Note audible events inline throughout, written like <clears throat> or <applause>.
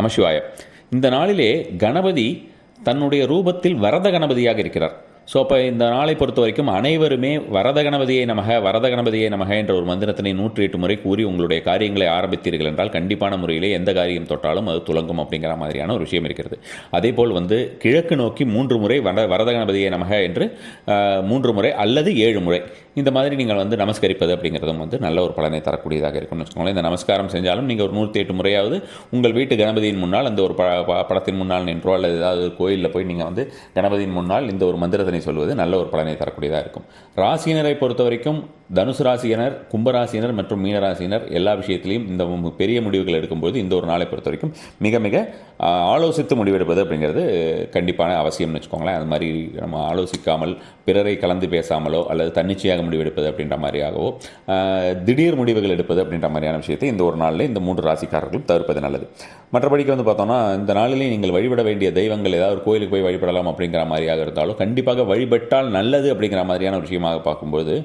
நமசிவாய. இந்த நாளிலே கணபதி தன்னுடைய ரூபத்தில் வரத கணபதியாக இருக்கிறார். ஸோ அப்போ இந்த நாளை பொறுத்த வரைக்கும் அனைவருமே வரத கணபதியை நமக வரத கணபதியை நமக என்ற ஒரு மந்திரத்தினை நூற்றி எட்டு முறை கூறி உங்களுடைய காரியங்களை ஆரம்பித்தீர்கள் என்றால் கண்டிப்பான முறையிலே எந்த காரியம் தொட்டாலும் அது துலங்கும் அப்படிங்கிற மாதிரியான ஒரு விஷயம் இருக்கிறது. அதே போல் வந்து கிழக்கு நோக்கி மூன்று முறை வர வரத கணபதியை நமக என்று மூன்று முறை அல்லது ஏழு முறை. இந்த மாதிரி நீங்கள் வந்து நமஸ்கரிப்பது அப்படிங்கிறதும் வந்து நல்ல ஒரு பலனை தரக்கூடியதாக இருக்கும்னு வச்சுக்கோங்களேன். இந்த நமஸ்காரம் செஞ்சாலும் நீங்கள் ஒரு நூற்றி எட்டு முறையாவது உங்கள் வீட்டு கணபதியின் முன்னால் அந்த ஒரு ப ப- படத்தின் முன்னால் நின்றோ அல்லது ஏதாவது கோயிலில் போய் நீங்கள் வந்து கணபதியின் முன்னால் இந்த ஒரு மந்திரத்தினை சொல்வது நல்ல ஒரு பலனை தரக்கூடியதாக இருக்கும். ராசியினரை பொறுத்த வரைக்கும் தனுசு ராசியினர் கும்பராசியினர் மற்றும் மீனராசியினர் எல்லா விஷயத்திலையும் இந்த பெரிய முடிவுகள் எடுக்கும்போது இந்த ஒரு நாளை பொறுத்த வரைக்கும் மிக மிக ஆலோசித்து முடிவெடுப்பது அப்படிங்கிறது கண்டிப்பான அவசியம்னு வச்சுக்கோங்களேன். அது மாதிரி நம்ம ஆலோசிக்காமல் பிறரை கலந்து பேசாமலோ அல்லது தன்னிச்சையாக முடிவெடுப்பது அப்படின்ற மாதிரியாகவோ திடீர் முடிவுகள் எடுப்பது அப்படின்ற மாதிரியான விஷயத்தை இந்த ஒரு நாளில் இந்த மூன்று ராசிக்காரர்களும் தவிர்ப்பது நல்லது. மற்றபடிக்கு வந்து பார்த்தோம்னா இந்த நாளிலே நீங்கள் வழிபட வேண்டிய தெய்வங்கள் ஏதாவது ஒரு கோயிலுக்கு போய் வழிபடலாம் அப்படிங்கிற மாதிரியாக இருந்தாலும் கண்டிப்பாக வழிபட்டால் நல்லது அப்படிங்கிற மாதிரியான விஷயமாக பார்க்கும்போது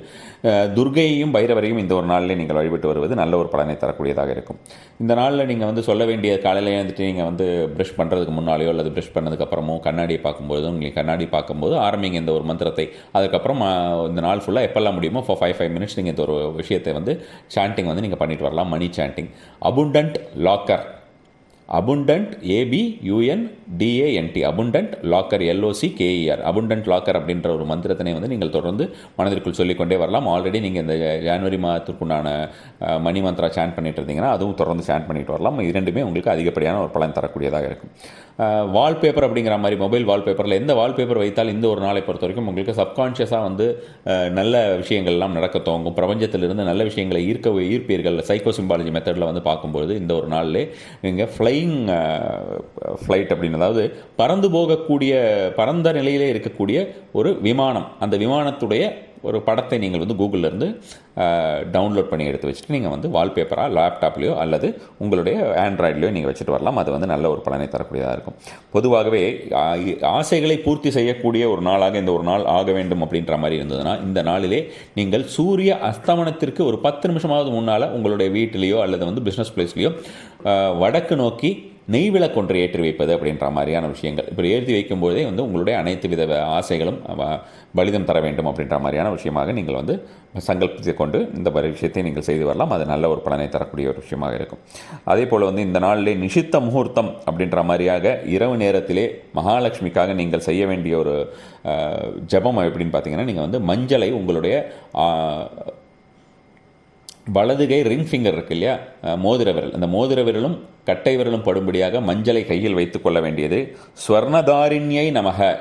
துர்கையையும் பைரவரையும் இந்த ஒரு நாளில் நீங்கள் வழிபட்டு வருவது நல்ல ஒரு பலனை தரக்கூடியதாக இருக்கும். இந்த நாளில் நீங்கள் வந்து சொல்ல வேண்டிய காலையில் எழுந்துட்டு நீங்கள் வந்து ப்ரஷ் பண்ணுறதுக்கு முன்னாலேயோ அல்லது ப்ரஷ் பண்ணதுக்கு அப்புறமோ கண்ணாடியை பார்க்கும்போது நீங்கள் கண்ணாடி பார்க்கும்போது ஆரம்பிங்க இந்த ஒரு மந்திரத்தை. அதுக்கப்புறம் இந்த நாள் ஃபுல்லாக எப்பெல்லாம் முடியுமோ ஃபார் ஃபைவ் ஃபைவ் மினிட்ஸ் நீங்கள் இந்த ஒரு விஷயத்தை வந்து சாண்டிங் வந்து நீங்கள் பண்ணிட்டு வரலாம். Money standing abundant locker abundant A B U N D A N T abundant locker L O C K E R abundant locker அப்படின்ற ஒரு மந்திரத்தினை வந்து நீங்கள் தொடர்ந்து மனதிற்குள் சொல்லிக்கொண்டே வரலாம். ஆல்ரெடி நீங்கள் இந்த ஜனவரி மாதத்திற்குண்டான மணி மந்த்ரா சேன் பண்ணிட்டு இருந்தீங்கன்னா அதுவும் தொடர்ந்து சேன் பண்ணிட்டு வரலாம். இரண்டுமே உங்களுக்கு அதிகப்படியான ஒரு பலன் தரக்கூடியதாக இருக்கும். வால்பேப்பர் அப்படிங்கிற மாதிரி மொபைல் வால்பேப்பரில் எந்த வால்பேப்பர் வைத்தால் இந்த ஒரு நாளை பொறுத்த வரைக்கும் உங்களுக்கு சப்கான்ஷியஸாக வந்து நல்ல விஷயங்கள்லாம் நடக்க துவங்கும். பிரபஞ்சத்திலிருந்து நல்ல விஷயங்களை ஈர்க்க ஈர்ப்பீர்கள். சைக்கோ சிம்பாலஜி மெத்தடில் வந்து பார்க்கும்போது இந்த ஒரு நாளிலே நீங்கள் ஃப்ளையிங் ஃப்ளைட் அப்படின்னு. அதாவது பறந்து போகக்கூடிய பறந்த நிலையிலே இருக்கக்கூடிய ஒரு விமானம். அந்த விமானத்துடைய ஒரு படத்தை நீங்கள் வந்து கூகுள்ல இருந்து டவுன்லோட் பண்ணி எடுத்து வச்சுட்டு நீங்கள் வந்து வால்பேப்பராக லேப்டாப்லேயோ அல்லது உங்களுடைய ஆண்ட்ராய்ட்லேயோ நீங்கள் வச்சுட்டு வரலாம். அது வந்து நல்ல ஒரு பலனை தரக்கூடியதாக இருக்கும். பொதுவாகவே ஆசைகளை பூர்த்தி செய்யக்கூடிய ஒரு நாளாக இந்த ஒரு நாள் ஆக வேண்டும் அப்படின்ற மாதிரி இருந்ததுன்னா இந்த நாளிலே நீங்கள் சூரிய அஸ்தமனத்திற்கு ஒரு பத்து நிமிஷமாவது முன்னால் உங்களுடைய வீட்டிலேயோ அல்லது வந்து பிஸ்னஸ் பிளேஸ்லேயோ வடக்கு நோக்கி நெய் விளக்கு ஏற்றி வைப்பது அப்படின்ற மாதிரியான விஷயங்கள். இப்போ ஏற்றி வைக்கும்போதே வந்து உங்களுடைய அனைத்து வித ஆசைகளும் பலிதம் தர வேண்டும் அப்படின்ற மாதிரியான விஷயமாக நீங்கள் வந்து சங்கல்பித்து கொண்டு இந்த விஷயத்தை நீங்கள் செய்து வரலாம். அது நல்ல ஒரு பலனை தரக்கூடிய ஒரு விஷயமாக இருக்கும். அதே போல் வந்து இந்த நாளிலே நிஷித்த முகூர்த்தம் அப்படின்ற மாதிரியாக இரவு நேரத்திலே மகாலட்சுமிக்காக நீங்கள் செய்ய வேண்டிய ஒரு ஜபம் ஜெபம் எப்படின்னு பார்த்தீங்கன்னா நீங்கள் வந்து மஞ்சளை உங்களுடைய வலது கை ரிங் ஃபிங்கர் இருக்கு இல்லையா? மோதிர விரல். அந்த மோதிர விரலும் கட்டை விரலும் படும்படியாக மஞ்சளை கையில் வைத்துக்கொள்ள வேண்டியது. ஸ்வர்ணதாரிண்யை நமக.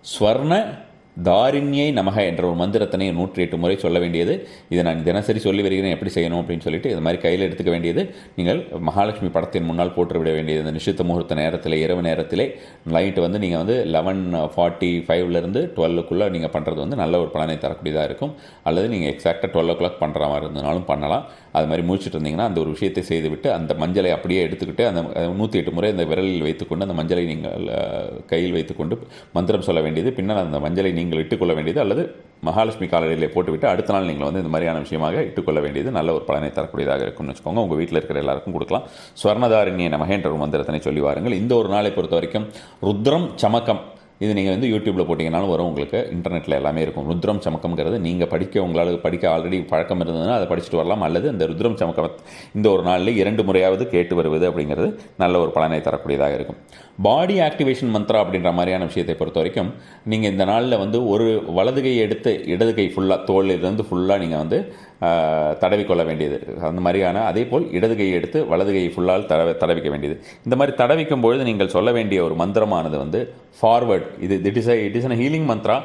ஸ்வர்ண தாரிண்யை நமக என்ற ஒரு மந்திரத்தினை நூற்றி எட்டு முறை சொல்ல வேண்டியது. இதை நான் தினசரி சொல்லி வருகிறேன் எப்படி செய்யணும் அப்படின்னு சொல்லிட்டு இது மாதிரி கையில் எடுத்துக்க வேண்டியது. நீங்கள் மகாலட்சுமி படத்தின் முன்னால் போட்டுவிட வேண்டியது. இந்த நிஷித்த முகூர்த்த நேரத்தில் இரவு நேரத்திலே நைட்டு வந்து நீங்கள் வந்து லெவன் ஃபார்ட்டி ஃபைவ்லேருந்து டுவெல்லுக்குள்ளே நீங்கள் பண்ணுறது வந்து நல்ல ஒரு பலனை தரக்கூடியதாக இருக்கும். அல்லது நீங்கள் எக்ஸாக்டாக டுவெல் ஓ கிளாக் பண்ணுற மாதிரி இருந்தாலும் பண்ணலாம். அது மாதிரி முடிச்சுட்டு இருந்தீங்கன்னா அந்த ஒரு விஷயத்தை செய்துவிட்டு அந்த மஞ்சளை அப்படியே எடுத்துக்கிட்டு அந்த நூற்றி எட்டு முறை அந்த விரலில் வைத்துக்கொண்டு அந்த மஞ்சளை நீங்கள் கையில் வைத்துக்கொண்டு மந்திரம் சொல்ல வேண்டியது. பின்னால் அந்த மஞ்சளை நீங்கள் இட்டுக்கொள்ள வேண்டியது அல்லது மகாலட்சுமி காலடியிலே போட்டுவிட்டு அடுத்த நாள் நீங்கள் வந்து இந்த மாதிரியான விஷயமாக இட்டுக்கொள்ள வேண்டியது நல்ல ஒரு பலனை தரக்கூடியதாக இருக்கும்னு வச்சுக்கோங்க. உங்கள் வீட்டில் இருக்கிற எல்லாருக்கும் கொடுக்கலாம். ஸ்வர்ணதாரிணிய நமக ஒரு மந்திரத்தினை சொல்லி வாருங்கள். இந்த ஒரு நாளை பொறுத்த வரைக்கும் ருத்ரம் சமக்கம். இது நீங்கள் வந்து யூடியூப்பில் போட்டிங்கனாலும் வரும் உங்களுக்கு. இன்டர்நெட்டில் எல்லாமே இருக்கும். ருத்ரம் சமக்கம்ங்கிறது நீங்கள் படிக்க உங்களால் படிக்க ஆல்ரெடி பழக்கம் இருந்ததுன்னா அதை படிச்சுட்டு வரலாம். அல்லது இந்த ருத்ரம் சமக்கம் இந்த ஒரு நாளில் இரண்டு முறையாவது கேட்டு வருவது அப்படிங்கிறது நல்ல ஒரு பலனை தரக்கூடியதாக இருக்கும். பாடி ஆக்டிவேஷன் மந்த்ரா அப்படின்ற மாதிரியான விஷயத்தை பொறுத்த வரைக்கும் நீங்கள் இந்த நாளில் வந்து ஒரு வலது கையை எடுத்து இடது கை ஃபுல்லாக தோல்லிருந்து ஃபுல்லாக நீங்கள் வந்து தடவிக்கொள்ள வேண்டியது. அந்த மாதிரியான அதே போல் இடது கையை எடுத்து வலது கையை ஃபுல்லால் தடவை தடவிக்க வேண்டியது. இந்த மாதிரி தடவிக்கும் பொழுது நீங்கள் சொல்ல வேண்டிய ஒரு மந்திரமானது வந்து ஃபார்வர்ட் இது this is it is a healing mantra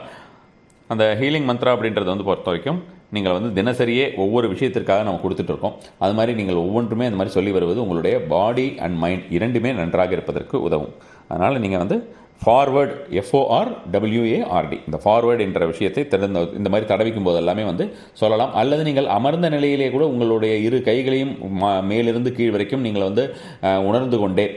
அந்த ஹீலிங் மந்த்ரா அப்படின்றத வந்து பொறுத்த வரைக்கும் நீங்கள் வந்து தினசரியே ஒவ்வொரு விஷயத்திற்காக நம்ம கொடுத்துட்ருக்கோம் அது மாதிரி நீங்கள் ஒவ்வொன்றுமே அந்த மாதிரி சொல்லி வருவது உங்களுடைய பாடி அண்ட் மைண்ட் இரண்டுமே நன்றாக இருப்பதற்கு உதவும். அதனால் நீங்கள் வந்து ஃபார்வேர்டு எஃப்ஓஆர் டபிள்யூஏஆர்டி இந்த ஃபார்வேர்டு என்ற விஷயத்தை திறந்த இந்த மாதிரி தடவிக்கும் போது எல்லாமே வந்து சொல்லலாம். அல்லது நீங்கள் அமர்ந்த நிலையிலே கூட உங்களுடைய இரு கைகளையும் மேலிருந்து கீழ் வரைக்கும் நீங்கள் வந்து உணர்ந்து கொண்டே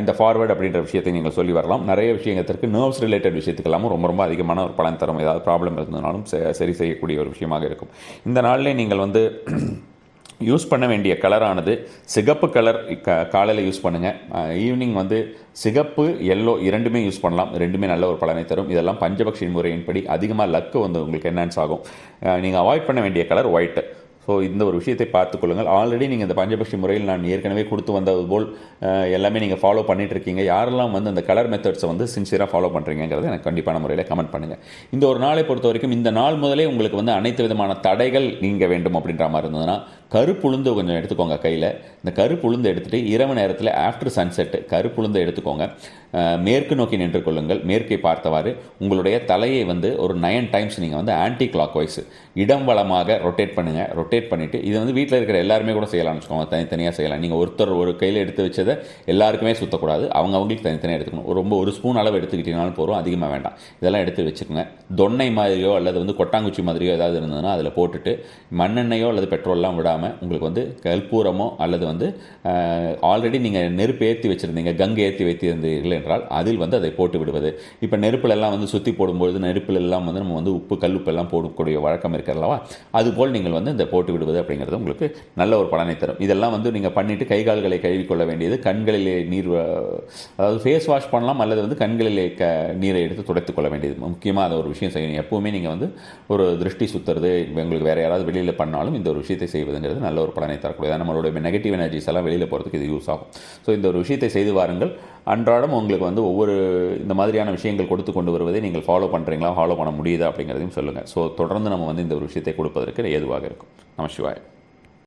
இந்த ஃபார்வேர்டு அப்படின்ற விஷயத்தை நீங்கள் சொல்லி வரலாம். நிறைய விஷயத்திற்கு நர்வ்ஸ் ரிலேட்டட் விஷயத்துக்கெல்லாமும் ரொம்ப ரொம்ப அதிகமான ஒரு பலன் தரும். ஏதாவது ப்ராப்ளம் இருந்ததுனாலும் சரி செய்யக்கூடிய ஒரு விஷயமாக இருக்கும். இந்த நாளிலே நீங்கள் வந்து <clears throat> யூஸ் பண்ண வேண்டிய கலரானது சிகப்பு கலர் க காலையில் யூஸ் பண்ணுங்கள் ஈவினிங் வந்து சிகப்பு எல்லோ இரண்டுமே யூஸ் பண்ணலாம். ரெண்டுமே நல்ல ஒரு பலனை தரும். இதெல்லாம் பஞ்சபக்ஷி முறையின்படி அதிகமாக லக்கு வந்து உங்களுக்கு என்ஹான்ஸ் ஆகும். நீங்கள் அவாய்ட் பண்ண வேண்டிய கலர் ஒயிட்டு ஸோ இந்த ஒரு விஷயத்தை பார்த்துக் கொள்ளுங்கள் ஆல்ரெடி நீங்கள் இந்த பஞ்சபக்ஷி முறையில் நான் ஏற்கனவே கொடுத்து வந்தது போல் எல்லாமே நீங்கள் ஃபாலோ பண்ணிகிட்ருக்கீங்க யாரெல்லாம் வந்து அந்த கலர் மெத்தட்ஸை வந்து சின்சியராக ஃபாலோ பண்ணுறீங்கிறத எனக்கு கண்டிப்பான முறையில் கமெண்ட் பண்ணுங்கள் இந்த ஒரு நாளை பொறுத்த வரைக்கும் இந்த நாள் முதலே உங்களுக்கு வந்து அனைத்து விதமான தடைகள் நீங்க வேண்டும் அப்படின்ற மாதிரி இருந்ததுன்னா கருப்புளுந்து கொஞ்சம் எடுத்துக்கோங்க கையில். இந்த கருப்புளுந்து எடுத்துகிட்டு இரவு நேரத்தில் ஆஃப்டர் சன்செட்டு கருப்புளுந்து எடுத்துக்கோங்க. மேற்கு நோக்கி நின்று கொள்ளுங்கள் மேற்கை பார்த்தவாறு உங்களுடைய தலையை வந்து ஒரு நயன் டைம்ஸ் நீங்கள் வந்து ஆன்டி கிளாக் வைஸ் இடம் வளமாக ரொட்டேட் பண்ணுங்கள் ரொட்டேட் பண்ணிவிட்டு இது வந்து வீட்டில் இருக்கிற எல்லாருமே கூட செய்யலாம்னு வச்சுக்கோங்க. தனித்தனியாக செய்யலாம். நீங்கள் ஒருத்தர் ஒரு கையில் எடுத்து வச்சதை எல்லாருக்குமே சுற்றக்கூடாது அவங்க அவங்களுக்கு தனித்தனியாக எடுத்துக்கணும். ரொம்ப ஒரு ஸ்பூன் அளவு எடுத்துக்கிட்டீங்கனாலும் போகிறோம் அதிகமாக வேண்டாம். இதெல்லாம் எடுத்து வச்சுக்கோங்க. தொன்னை மாதிரியோ அல்லது வந்து கொட்டாங்குச்சி மாதிரியோ ஏதாவது இருந்ததுன்னா அதில் போட்டுட்டு மண்ணெண்ணெயோ அல்லது பெட்ரோல்லாம் விடாமல் உங்களுக்கு வந்து கற்பூரமோ அல்லது வந்து ஆல்ரெடி நீங்கள் நெருப்பு ஏற்றி வச்சுருந்தீங்க கங்கை ஏற்றி வைத்திருந்தீர்கள் என்றால் அதில் வந்து அதை போட்டு விடுவது. இப்போ நெருப்பிலெல்லாம் வந்து சுற்றி போடும்போது நெருப்பிலெல்லாம் வந்து நம்ம வந்து உப்பு கல் உப்பெல்லாம் போடக்கூடிய வழக்கம் இருக்கிறல்லவா அதுபோல் நீங்கள் வந்து இந்த போட்டு விடுவது அப்படிங்கிறது உங்களுக்கு நல்ல ஒரு பலனை தரும். இதெல்லாம் வந்து நீங்கள் பண்ணிவிட்டு கை கால்களை கழுவிக்கொள்ள வேண்டியது. கண்களிலே நீர் அதாவது ஃபேஸ் வாஷ் பண்ணலாம் அல்லது வந்து கண்களிலே க நீரை எடுத்து துடைத்து கொள்ள வேண்டியது. முக்கியமாக அதை ஒரு விஷயம் செய்யணும். எப்போவுமே நீங்கள் வந்து ஒரு திருஷ்டி சுற்றுறது உங்களுக்கு வேறு யாராவது வெளியில் பண்ணாலும் இந்த ஒரு விஷயத்தை செய்வதுங்கிறது நல்ல ஒரு பலனை தரக்கூடியது நம்மளுடைய நெகட்டிவ் எனர்ஜிஸ் எல்லாம் வெளியில் போகிறதுக்கு இது யூஸ் ஆகும். ஸோ இந்த ஒரு விஷயத்தை செய்து வாருங்கள். அன்றாடம் உங்களுக்கு வந்து ஒவ்வொரு இந்த மாதிரியான விஷயங்கள் கொடுத்து கொண்டு வருவதை நீங்கள் ஃபாலோ பண்ணுறீங்களா ஃபாலோ பண்ண முடியுதா அப்படிங்கிறதையும் சொல்லுங்கள் ஸோ தொடர்ந்து நம்ம வந்து இந்த ஒரு விஷயத்தை கொடுப்பதற்கு ஏதுவாக இருக்கும். Namah